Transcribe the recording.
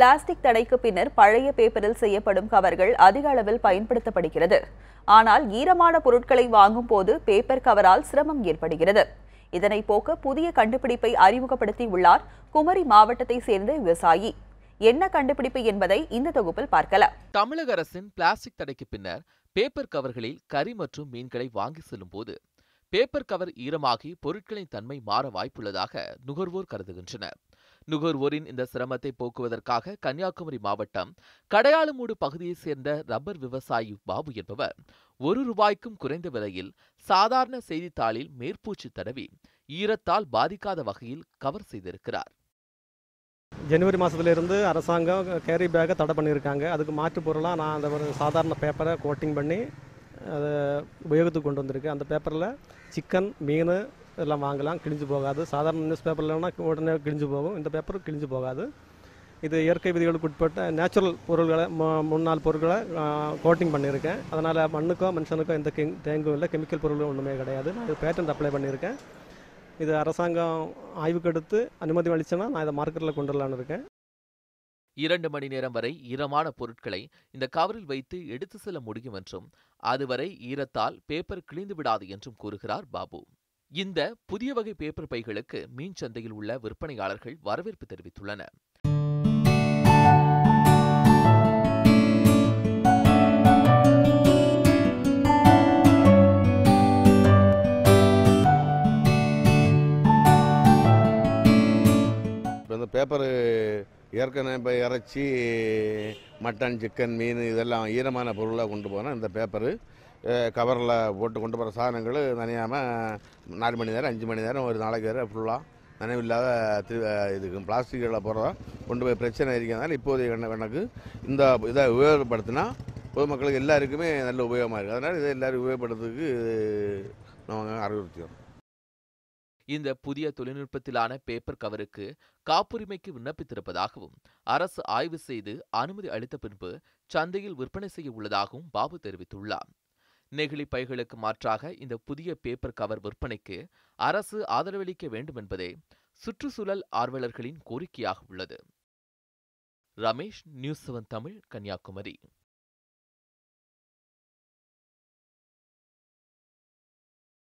Plastic தடைக்கு பின்னர் பழைய பேப்பரில் செய்யப்படும் கவர்கள் அதிக அளவில் பயன்படுத்தப்படுகிறது. ஆனால் ஈரமான பொருட்களை வாங்கும் போது பேப்பர் கவரால் சிரமம் ஏற்படுகிறது. இதனை போக்க புதிய கண்டுபிடிப்பை அறிமுகப்படுத்தி உள்ளார் குமரி மாவட்டத்தை சேர்ந்த விவசாயி. என்ன கண்டுபிடிப்பு என்பதை இந்த தொகுப்பில் பார்க்கலாம். தமிழக அரசின் பிளாஸ்டிக் தடைக்கு பின்னர் பேப்பர் கவர்களில் கறி மற்றும் மீன்களை வாங்கி செல்லும் போது பேப்பர் கவர் ஈரமாகி பொருட்களின் தன்மை மாற வாய்ப்புள்ளதாக நுகர்வோர் கருதுகின்றனர். நுகர்வோரின் இந்த சிரமத்தை போக்குவதற்காக கன்னியாகுமரி மாவட்டம் கடையாளமூடு பகுதியைச் சேர்ந்த ரப்பர் விவசாயி பாபு என்பவர் ஒரு ரூபாய்க்கும் குறைந்த விலையில் சாதாரண செய்தித்தாளில் மேற்பூச்சு தடவி ஈரத்தால் பாதிக்காத வகையில் கவர் செய்திருக்கிறார். ஜனவரி மாதத்துலேருந்து அரசாங்கம் கேரி பேக்கை தடை பண்ணியிருக்காங்க. அதுக்கு மாற்று பொருளாக நான் அந்த ஒரு சாதாரண பேப்பரை கோட்டிங் பண்ணி அதை உபயோகத்துக்கு கொண்டு வந்திருக்கேன். அந்த பேப்பரில் சிக்கன் மீன் இதெல்லாம் வாங்கலாம் கிழிஞ்சு போகாது. சாதாரண நியூஸ் பேப்பர்லனா உடனே கிழிஞ்சு போகும். இந்த பேப்பர் கிழிஞ்சு போகாது. இது இயற்கை விதிகளுக்கு உட்பட்ட நேச்சுரல் பொருள்களை மு- முன்னாள் பொருட்களை கோட்டிங் பண்ணியிருக்கேன். அதனால் மண்ணுக்கோ மனுஷனுக்கோ எந்த கெங் தேங்கும் இல்லை. கெமிக்கல் பொருளும் ஒன்றுமே கிடையாது. நான் இது பேட்டன்ட் அப்ளை பண்ணியிருக்கேன். இது அரசாங்கம் ஆய்வுக்கு எடுத்து அனுமதி அளிச்சேன்னா நான் இதை மார்க்கெட்டில் கொண்டு வரலான்னு இருக்கேன். இரண்டு மணி நேரம் வரை ஈரமான பொருட்களை இந்த கவரில் வைத்து எடுத்து செல்ல முடியும் என்றும் அதுவரை ஈரத்தால் பேப்பர் கிழிந்து விடாது என்றும் கூறுகிறார் பாபு. இந்த புதிய வகை பேப்பர் பைகளுக்கு மீன் சந்தையில் உள்ள விற்பனையாளர்கள் வரவேற்பு தெரிவித்துள்ளனர். பேப்பரு ஏற்கனவே இப்போ இறைச்சி மட்டன் சிக்கன் மீன் இதெல்லாம் ஈரமான பொருளாக கொண்டு போனால் இந்த பேப்பரு கவரில் போட்டு கொண்டு போகிற சாதனங்கள் நனையாமல் நாலு மணி நேரம் அஞ்சு மணி நேரம் ஒரு நாளைக்கு வேறு ஃபுல்லாக நனைவில்லாத திரு இதுக்கு பிளாஸ்டிக்கில் போகிறதா கொண்டு போய் பிரச்சனை இருக்கிறதுனால இப்போதைய கண்ண கணக்கு இந்த இதை உபயோகப்படுத்தினா பொதுமக்களுக்கு எல்லாருக்குமே நல்ல உபயோகமாக இருக்குது அதனால் இதை எல்லோரும் உபயோகப்படுத்துறதுக்கு நம்ம அறிவுறுத்தியோம் இந்த புதிய தொழில்நுட்பத்திலான பேப்பர் கவருக்கு காப்புரிமைக்கு விண்ணப்பித்திருப்பதாகவும் அரசு ஆய்வு செய்து அனுமதி அளித்த பின்பு சந்தையில் விற்பனை செய்ய உள்ளதாகவும் பாபு தெரிவித்துள்ளார். நெகிழி பைகளுக்கு மாற்றாக இந்த புதிய பேப்பர் கவர் விற்பனைக்கு அரசு ஆதரவளிக்க வேண்டும் என்பதே சுற்றுச்சூழல் ஆர்வலர்களின் கோரிக்கையாக உள்ளது. Ramesh news seven Tamil Kanyakumari.